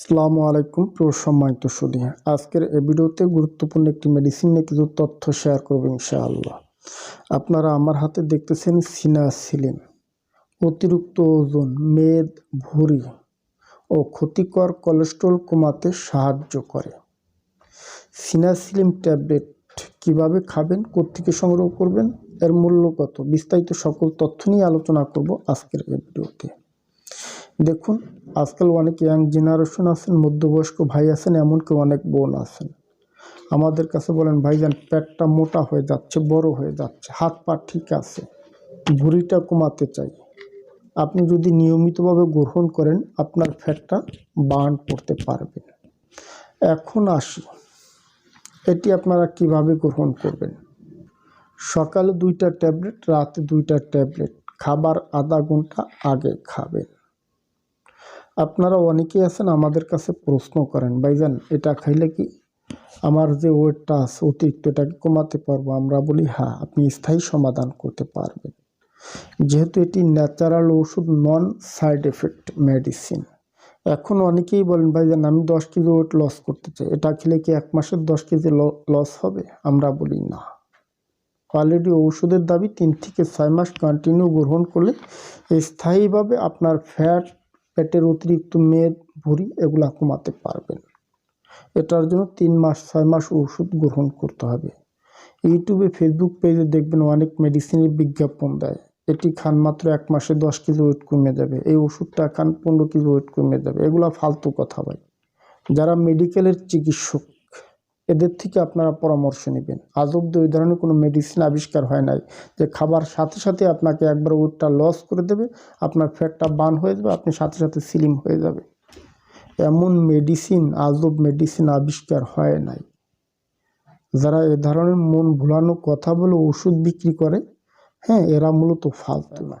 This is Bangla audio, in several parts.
আসসালামু আলাইকুম, প্রিয় সম্মানিত সুদী আজকের এই ভিডিওতে গুরুত্বপূর্ণ একটি মেডিসিন নিয়ে কিছু তথ্য শেয়ার করব ইনশাআল্লাহ। আপনারা আমার হাতে দেখতেছেন সিনাসিলিন, অতিরিক্ত ওজন, মেদ, ভুঁড়ি ও ক্ষতিকর কোলেস্ট্রল কমাতে সাহায্য করে। সিনাসিলিম ট্যাবলেট কীভাবে খাবেন, কোত্থেকে সংগ্রহ করবেন, এর মূল্য কত, বিস্তারিত সকল তথ্য নিয়ে আলোচনা করব আজকের এই ভিডিওতে। দেখুন আজকাল অনেক ইয়াং জেনারেশন আছেন, মধ্যবয়স্ক ভাই আছেন, এমনকি অনেক বোন আছেন। আমাদের কাছে বলেন, ভাইজান, পেটটা মোটা হয়ে যাচ্ছে, বড় হয়ে যাচ্ছে, হাত পা ঠিক আছে, ভুঁড়িটা কমাতে চাই। আপনি যদি নিয়মিতভাবে গ্রহণ করেন, আপনার ফ্যাটটা বার্ন করতে পারবেন। এখন আসি, এটি আপনারা কীভাবে গ্রহণ করবেন? সকালে দুইটা ট্যাবলেট, রাতে দুইটা ট্যাবলেট, খাবার আধা ঘণ্টা আগে খাবেন। আপনারা অনেকেই আছেন আমাদের কাছে প্রশ্ন করেন, ভাইজান, এটা খাইলে কি আমার যে ওয়েটটা আছে অতিরিক্ত এটাকে কমাতে পারব? আমরা বলি হ্যাঁ আপনি স্থায়ী সমাধান করতে পারবেন। যেহেতু এটি ন্যাচারাল ওষুধ, নন সাইড এফেক্ট মেডিসিন। এখন অনেকেই বলেন, ভাইজান, আমি দশ কেজি ওয়েট লস করতে চাই, এটা খেলে কি এক মাসের দশ কেজি লস হবে? আমরা বলি, না। অলরেডি ওষুধের দাবি তিন থেকে ছয় মাস কন্টিনিউ গ্রহণ করলে স্থায়ীভাবে আপনার ফ্যাট পেটের অতিরিক্ত মেদ, ভুঁড়ি এগুলা কমাতে পারবেন। এটার জন্য তিন মাস, ছয় মাস ওষুধ গ্রহণ করতে হবে। ইউটিউবে, ফেসবুক পেজে দেখবেন অনেক মেডিসিনের বিজ্ঞাপন দেয়। এটি খান মাত্র এক মাসে দশ কেজি ওয়েট কমে যাবে এই ওষুধটা খান পনেরো কেজি ওয়েট কমে যাবে এগুলো ফালতু কথা ভাই। যারা মেডিকেলের চিকিৎসক এদের থেকে আপনারা পরামর্শ নেবেন। আজ অব্দি ওই ধরনের কোনো মেডিসিন আবিষ্কার হয় নাই যে খাবার সাথে সাথে আপনাকে একবার ওয়েটটা লস করে দেবে, আপনার ফ্যাটটা বার্ন হয়ে যাবে, আপনি সাথে সাথে স্লিম হয়ে যাবে। এমন মেডিসিন আজব মেডিসিন আবিষ্কার হয় নাই। যারা এ ধরনের মন ভুলানো কথা বলে ওষুধ বিক্রি করে হ্যাঁ এরা মূলত ফালতু। না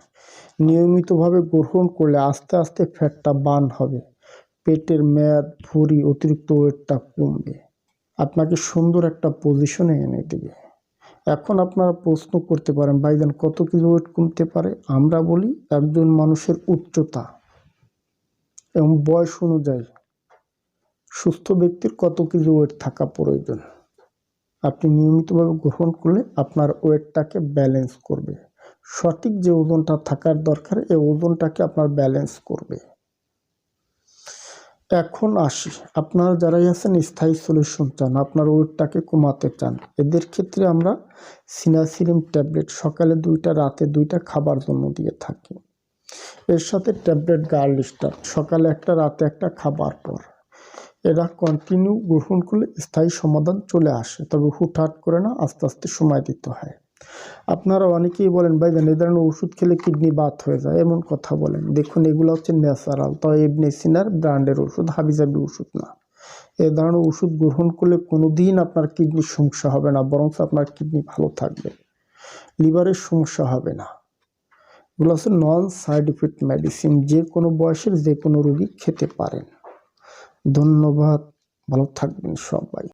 নিয়মিতভাবে গ্রহণ করলে আস্তে আস্তে ফ্যাটটা বার্ন হবে। পেটের মেদ ভরি অতিরিক্ত ওয়েটটা কমবে। আপনাকে সুন্দর একটা পজিশনে এনে দেবে। এখন আপনারা প্রশ্ন করতে পারেন ভাইজান কত কিলো ওয়েট কমতে পারে? আমরা বলি একজন মানুষের উচ্চতা এবং বয়স অনুযায়ী সুস্থ ব্যক্তির কত কেজি ওয়েট থাকা প্রয়োজন? আপনি নিয়মিতভাবে গ্রহণ করলে আপনার ওয়েটটাকে ব্যালেন্স করবে। সঠিক যে ওজনটা থাকার দরকার, এই ওজনটাকে আপনার ব্যালেন্স করবে। এখন আসি। আপনারা যারাই আছেন, স্থায়ী সলিউশন চান, আপনার ওয়েটটাকে কমাতে চান। এদের ক্ষেত্রে আমরা সিনাসিলিম ট্যাবলেট সকালে দুইটা, রাতে দুইটা খাবার জন্য দিয়ে থাকি। এর সাথে ট্যাবলেট গার্ল স্টার সকালে একটা, রাতে একটা খাবার পর। এরা কন্টিনিউ গ্রহণ করলে স্থায়ী সমাধান চলে আসে, তবে হুটহাট করে না, আস্তে আস্তে সময় দিতে হয়। আপনারা অনেকেই বলেন ভাইজান এই ধরনের ওষুধ খেলে কিডনি বাত হয়ে যায়। এমন কথা বলেন। দেখুন, এগুলো হচ্ছে ন্যাচারাল। তো এমনি সিনার ব্র্যান্ডের ওষুধ, হাবিজাবি ওষুধ না। এ ধরনের ওষুধ গ্রহণ করলে কোনো দিন আপনার কিডনির সমস্যা হবে না বরং আপনার কিডনি ভালো থাকবে। লিভারের সমস্যা হবে না। এগুলো হচ্ছে নন সাইড ইফেক্ট মেডিসিন। যে কোনো বয়সের যে কোনো রোগী খেতে পারেন। ধন্যবাদ। ভালো থাকবেন সবাই।